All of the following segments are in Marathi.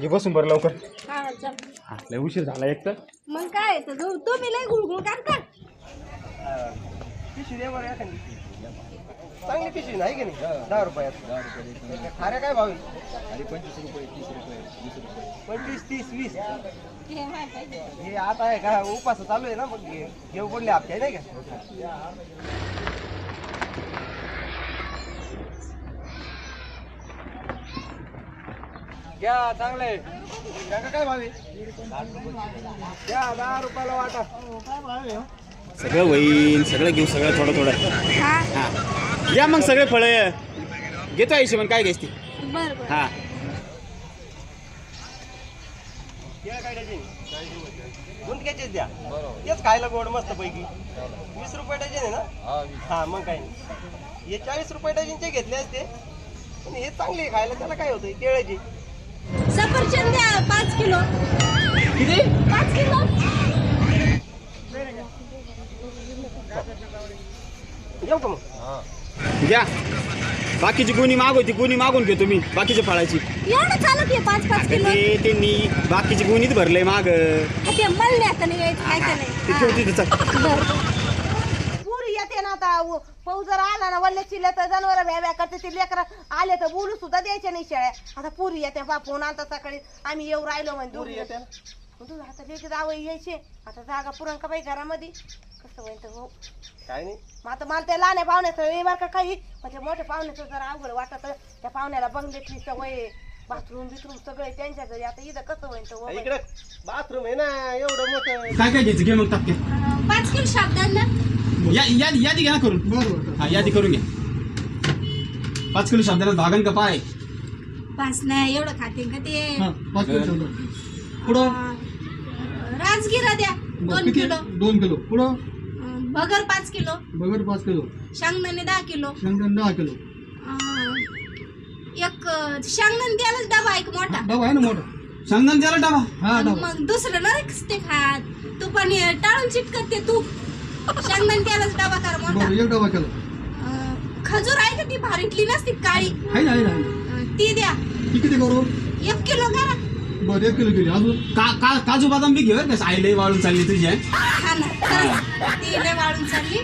घे बसून बरं लवकर. हा चल हा लय उशीर झाला एक तर. मग काय तर तुम्ही लय गुळगुळ करता पिशवी दे बरं एखादी. चांगली पिशवी नाही की नाही? दहा रुपयात. खाऱ्या काय भावी पंचवीस तीस वीस. हे माय पाहिजे. हे आता आहे का? उपास चालू आहे ना मग घे- घेऊ पडले हप्ते नाही का? घ्या चांगले. काका काय भावी घ्या दहा रुपयाला वाटा. सगळं होईन सगळं घेऊ सगळं थोडं थोडं. हा. या मग सगळे फळं. घेतो हिशोबाने काय घ्यायची बर बर. हा. केळं काय डझन गुंतक्याचेच द्या. तेच खायला गोड मस्त पैकी. वीस रुपये डझन आहे ना? हा मग काय नाही. हे चाळीस रुपये डझनचे घेतले असते. पण हे चांगले आहे खायला त्याला काय होतं केळाचे सफरचंद द्या पाच किलो. किती? पाच किलो. येऊ का मग? घ्या बाकीची गुणी मागवती गुणी मागून घेतो मी बाकीच्या फळाची. एवढं चालत आहे पाच पाच किलो. ते त्यांनी बाकीची गुणीच भरलंय माग. हा, ते मला आता नाही यायचं काय ते नाही ठेवती व- पाऊस जर आला ना वल्ल्या चिल्ल्या तर जनावर भ्या भ्या करते. ते लेकर आले तर बोलू सुद्धा द्यायचे नाही शेळ्या आता पुरी येते बापून आता सकाळी. आम्ही येऊ राहिलो म्हणजे पुरी येते ना? तू आता लेकी जावं यायचे. आता जागा पुरण का बाई घरामध्ये? कसं होईल तर हो काय नाही. मग आता मला त्या लहान पाहुण्याचं हे बरं का काही? म्हणजे मोठ्या पाहुण्याचं जरा अवघड वाटत. त्या पाहुण्याला बंगल्यातली सवय बाथरूम बिथरूम सगळे त्यांच्या घरी. आता इथं कसं होईल तर हो बाई. इकडे बाथरूम आहे ना एवढं मोठं. काय काय घ्यायचं? घे मग टाके अं, पाच किलो साबदान ना. या यादी यादी घ्या ना करून. हा यादी करून घ्या. पाच किलो शब्दाला भागन का पाय. पाच नाही एवढं खाते का ते? पाच किलो शंभर. पुढं? अं, राजगिरा द्या दोन किती? किलो. दोन किलो. पुढं? अं, भगर पाच किलो. बगर पाच किलो. शेंगदाणे दहा किलो. शेंगदाणे दहा किलो. अं, एक अं, शेंगदाणे द्यायलाच डबा एक मोठा? डबा आहे ना मोठा. सांगणार त्याला डाबा. हा आणि डबा मग दुसरं ना ते खात. तुपाने टाळून चिटकत ते तूप शेंगदाणे डबा कर मोठा. बरं एक डबा केलो. अं, खजूर आहे का ती भारीतली नसती काळी? आहे ना आहे ना आहे ना. अं, ती द्या. ती किती करू? एक किलो करा. बरं एक किलो केली. अजून का का काजू बदाम बी घेऊ बरं का? आईला वाळून चालली तुझी हं? हा ना खरंच. ती लय वाळून चालली.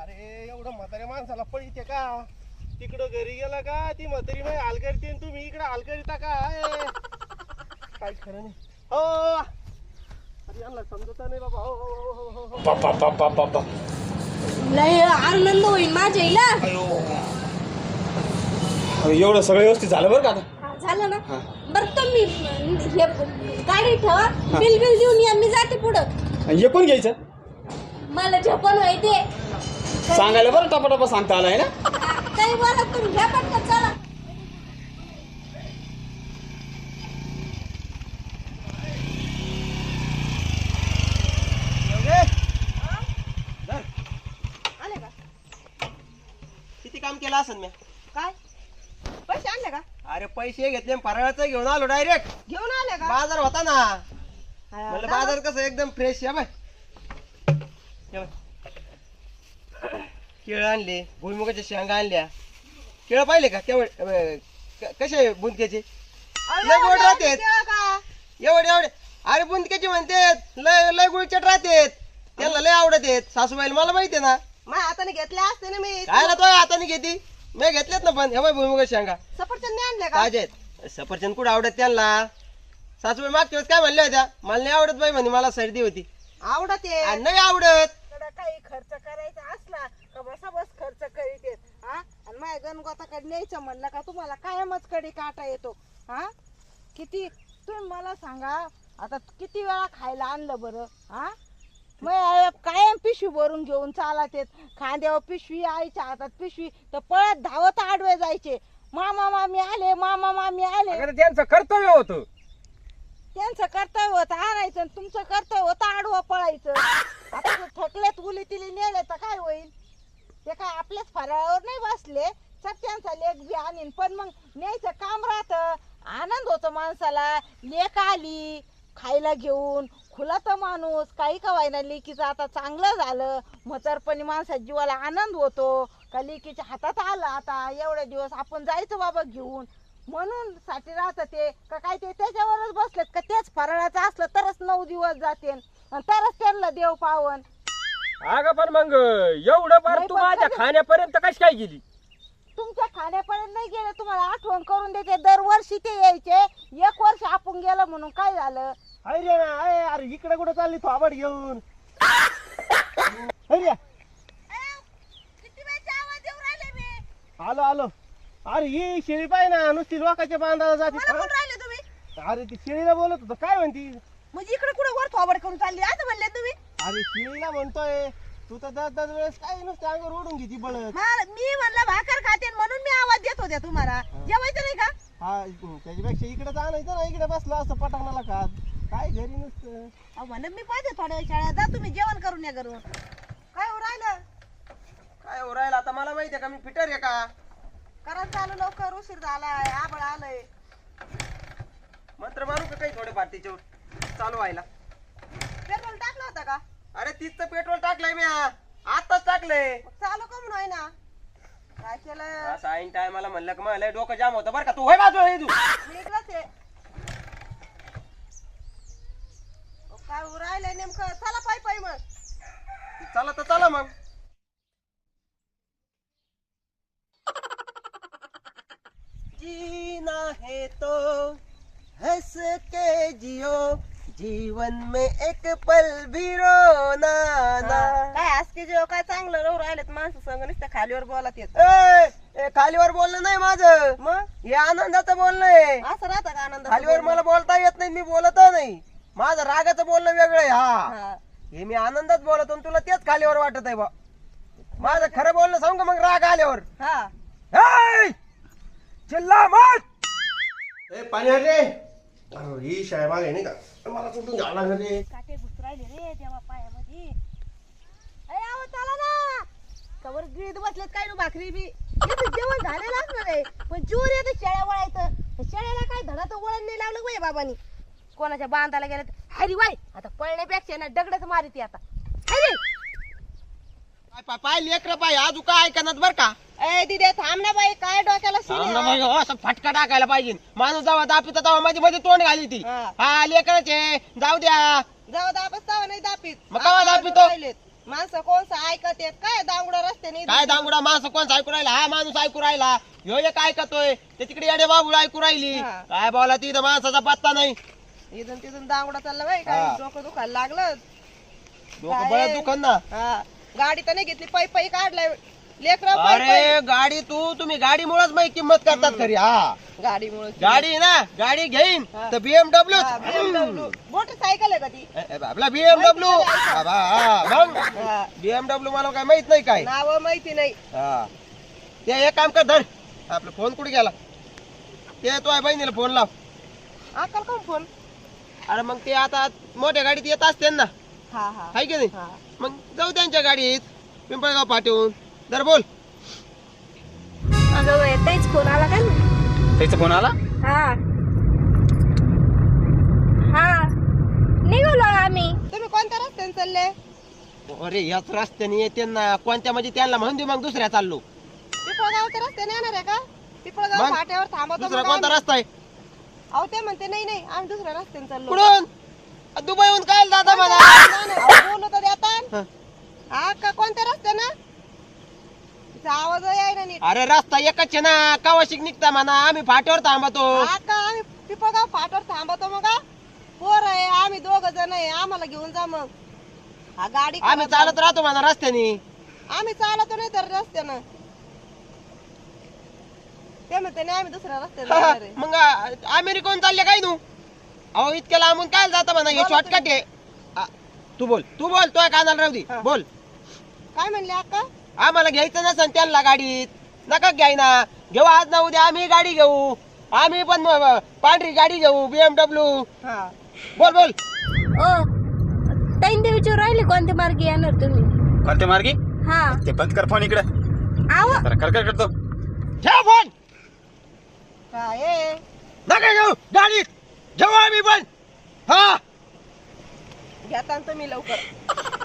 अरे एवढं म्हाताऱ्या माणसाला पळीते का? तिकडं घरी गेला का? ती म्हातारी माही हाल करते आणि तुम्ही इकडं हाल करीता का? ए, काय खरं नाही. हो. लय आनंद होईल माझ्या हिला. एवढं सगळं व्यवस्थित झालं बरं का आता? हा, झालं ना? बरं तुम्ही हे गाडी ठेवा? बिल बिल देऊन या मी जाते पुढं. आणि हे कोण घ्यायचं? मला झोपण व्हायचे. सांगायला बरं टपा टपा सांगता आलाय ना? काही बोला तुम्ही. घ्या पटकन चला एवढे? धर. आले का असेल मी काय? पैसे आणले का? अरे पैसे घेतले फराळाचं घेऊन आलो डायरेक्ट घेऊन आले का? बाजार होता ना. हा, म्हणलं बाजार कसं एकदम फ्रेश या बाय या बाय. केळं आणले भुईमुगाच्या शेंगा आणल्या. केळं पाहिले का? केवळ अं, क- कसे बुंदक्याचे? अरे, लय गोड एवढे राहतेत. केळं का? एवढे एवढे. अरे बुंदक्याचे म्हणतेत लय लय गुळचट राहतेत. त्यांना लय आवडत आहेत सासूबाईला मला माहिती आहे ना माझ्या हाताने घेतले असते ना मी. काय ना तो हाताने घेती? मी घेतलेत ना पण. हे बाय शेंगा. सफरचंद नाही आणले का? ताजे आहेत? सफरचंद कुठं आवडत त्यांना? सासूबाई मागच्या वेळेस काय म्हणल्या होत्या? मला नाही आवडत बाई म्हणे मला सर्दी होती. आवडत आहे. आणि नाही आवडत. कडं काही खर्च करायचा असला का बसा बस खर्च करीत येत हा? आणि माझ्या गणगोताकडे न्यायचं म्हणलं का तुम्हाला? कायमच कडे काटा येतो हा? किती? तुम्ही मला सांगा आता किती वेळा खायला आणलं बरं हा? मग कायम पिशवी भरून घेऊन चालत येत. खांद्यावर पिशवी आईच्या हातात पिशवी तर पळत धावत आडवे जायचे. मामा मामी आले मामा मामी आले. अगं त्यांचं कर्तव्य होतं. त्यांचं कर्तव्य होतं आणायचं आणि तुमचं कर्तव्य होतं आडवं पळायचं. आता ते थकलेत उली तिली नेले तर काय होईल? ते काय आपल्याच फराळावर नाही बसले? तर त्यांचा लेख बी आणीन. पण मग न्यायचं काम राहतं. आनंद होतो माणसाला. लेख आली खायला घेऊन खुला तर माणूस काही का व्हायना लेकीचं आता चांगलं झालं. म्हातारपणी माणसाच्या जीवाला आनंद होतो. का लेकीच्या हातात आलं आता एवढे दिवस आपण जायचं बाबा घेऊन. म्हणून साठी राहत ते. का काय ते त्याच्यावरच बसलेत. का तेच फराळाचं असलं तरच नऊ दिवस जाते तरच त्यांना देव पावन. अगं पण मग एवढं नाही, तू माझ्या खाण्यापर्यंत कशी काय गेली? तुमच्या खाण्यापर्यंत नाही गेले तुम्हाला आठवण करून देते. दरवर्षी ते यायचे. एक वर्ष आपण गेलं म्हणून काय झालं? अरे अरे अरे इकडे कुठं चालली थोबाड घेऊन. अरे आलो आलो. अरे ही शेळी पाय ना नुसती लोकांच्या बांधाला जाते. राहिले तुम्ही? अरे ती शेळीला बोलत होतं. काय म्हणती? म्हणजे इकडे कुठे वर थोबड करून चालली? असं म्हणले तुम्ही? अरे शेळीला म्हणतोय. तू तर दस दस वेळेस काय नुसते अंगावर ओढून घेती बळत मला- मी म्हणलं भाकर खाते म्हणून मी आवाज देत होते तुम्हाला. जेवायचं नाही का? हा त्याच्यापेक्षा इकडे आणायचं ना इकडे बसला असं पटांगणाला खात काय घरी नसतं? अहो, म्हणलं मी पाहिजे थोड्या वेळ शाळेत. जा तुम्ही जेवण करून या घरून. काय हो राहिलं? काय हो राहिलं? आता मला माहितीये का मी फिटर आहे का? करा चालू लवकर उशीर झालाय आबळ आलंय. मंत्र मारू का काही थोडे तिच्यावर चालू व्हायला. पेट्रोल टाकलं होतं का? अरे तीच तर पेट्रोल टाकलंय मी आताच टाकलंय. चालू का म्हणून आहे ना? काय केलं साईन टायमाला म्हणलं का मला डोकं जाम होतं बरं का. तू होय बाजू तू. मी इकडंच आहे. अहो, काय हो राहिलंय नेमकं? चला पाय पाय मग. चला तर चला मग. जीना है तो हंस के जियो. जीवन में एक पल भी रोना ना। काय आज की जेव्हा काय चांगलं राहू राहिलेत माणसं संग नुसतं खालीवर बोलत येत. ए, ए, खालीवर बोलणं नाही माझं. मग? हे आनंदाचं बोलणं आहे. असं राहतं का आनंद खालीवर मला बोलता येत नाही मी बोलत नाही. माझं रागाचं बोलणं वेगळं आहे हा. हे. मी आनंदात बोलतो आणि तुला तेच खालीवर वाटत आहे बा. माझं खरं बोलणं सांग का मग राग आल्यावर? हा. हेय! चिल्ला मत ए पाणी रे अहो, ही शाळा मागे नाही का? मला कुठून घ्यावं लागलं रे? काटे घुस राहिले रे देवा पायामध्ये. अरे आहो चला ना. कवर गिळीत बसलेत काय नु भाकरी बी? इथं जेवण झालेलं असणार आहे. पण जोर येतं शेळ्या वळायचं. त्या शेळ्याला काय धडाचं वळण नाही लावलं बाई बाबांनी? कोणाच्या बांधाला गेलं हरी वाय! आता पळण्यापेक्षा ना दगडच मारिती आता. हरी! पाय पाय लेकर पाय आजू काय ऐकणार बर का? ए दिदे थांब ना बाई काय डोक्याला आहे? मग, हो, असं फटका टाकायला पाहिजे. माणूस जेव्हा दापित तेव्हा मध्ये मध्ये तोंड घाली ती. हा. हा लेकरचे जाऊ द्या. जाऊ तावा नाही दापीत. मग केव्हा आता दापितो? राहिलेत. माणसं कोणचं ऐकत येत काय दांगडा रस्त्याने काय दांगुडा? माणसं कोण ऐकू राहिला? हा माणूस ऐकू राहिला. ह्यो एक ऐकतोय. ते तिकडे येडे बाबूळ ऐकू राहिली. हा. काय बोला तिथं माणसाचा पत्ता नाही. इथून तिथून दांगडा चालला बाई काय. डोकं दुखायला लागलं? डोकं काय? बळत दुकान ना. हा. गाडी तर नाही घेतली पै पै काढलाय. लेकरा अरे गाडी तू तुम्ही गाडीमुळेच माझी किंमत करतात खरी हा. गाडी मुळे गाडी ना गाडी घेईन. तर बीएमडब्ल्यू मोटरसायकल आहे का ती? आपला बीएमडब्ल्यू मग? हा. बीएमडब्ल्यू मला काय माहीत नाही काय. नाव माहिती नाही. हा. ते एक काम कर धर. आपला फोन कुठे गेला? ते तो आहे बहिणीला फोन लाव. कोण फोन. अरे मग ते आता मोठ्या गाडीत येत असते ना. हा हा. हाय की नाही? हा. मग जाऊ त्यांच्या गाडीत पिंपळगाव पाठवून. दर बोल. अगं फोन आला काय त्याचा फोन आला? हा. हा. निघालो आम्ही. तुम्ही कोणत्या रस्त्याने चालले? अरे याच रस्त्याने येते ना. कोणत्या म्हणजे त्यांना म्हणून दे मग दुसऱ्या चाललो. पिपळगावच्या रस्त्याने येणार आहे का? पिपळगाव मग? फाट्यावर थांबवतो दुसरा मग कोणता आम्ही. रस्ता आहे? अहो ते म्हणते नाही नाही आम्ही दुसऱ्या रस्त्याने चाललो. कुठून? दुबईहून काय दादा मला? बोलू तर देता हं. हा का कोणत्या रस्त्यानं तिचा आवाज यायला नीट अरे रस्ता एकच आहे ना. कवाशिक निघता म्हणा. आम्ही फाट्यावर थांबतो. आम्ही पिपळगाव फाट्यावर थांबवतो मग हा? पोर आहे आम्ही दोघ जण आहे. आम्हाला घेऊन जा मग. हा गाडी आम्ही चालत राहतो म्हणा रस्त्याने. आम्ही चालतो नाही तर रस्त्यानं. ते म्हणते नाही आम्ही दुसऱ्या रस्त्याने जाणार आहे. मग आ- अमेरिकेहून चालले काय तू? अहो इतक्या लांबून काय जाता म्हणा? हे बोला शॉर्टकट आहे. आ, तू बोल. तू बोल तो कानाला राहू दे. हा. बोल. काय म्हणले अक्का? आम्हाला घ्यायचं नसेल त्यांना गाडीत. नका घ्याय ना. घेऊ आज ना उद्या आम्ही गाडी घेऊ. आम्ही पण म- पांढरी गाडी घेऊ बीएमडब्ल्यू हा. बोल बोल. ओ ताईन देवीची राहिली कोणत्या मार्गी येणार तुम्ही? कोणत्या मार्गी? हा. ते बंद कर फोन इकडे. आव. कर कर करतो. ठेव फोन काय आहे? नका घेऊ गाडीत. घेऊ आम्ही पण. हा. घेता ना तुम्ही लवकर.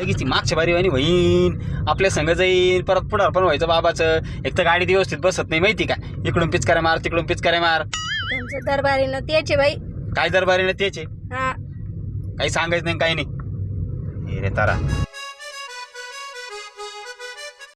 लगेच ती मागच्या बारी वाणी होईन आपल्या संग जाईन परत पुढार पण व्हायचं बाबाचं. एक तर गाडी व्यवस्थित बसत नाही माहिती का? इकडून पिचकाऱ्या मार तिकडून पिचकाऱ्या मार. त्यांचं दरबारीनं त्याचे बाई. काय दरबारीने त्याचे? हा. काही सांगायचं नाही काही नाही. हे रे तारा.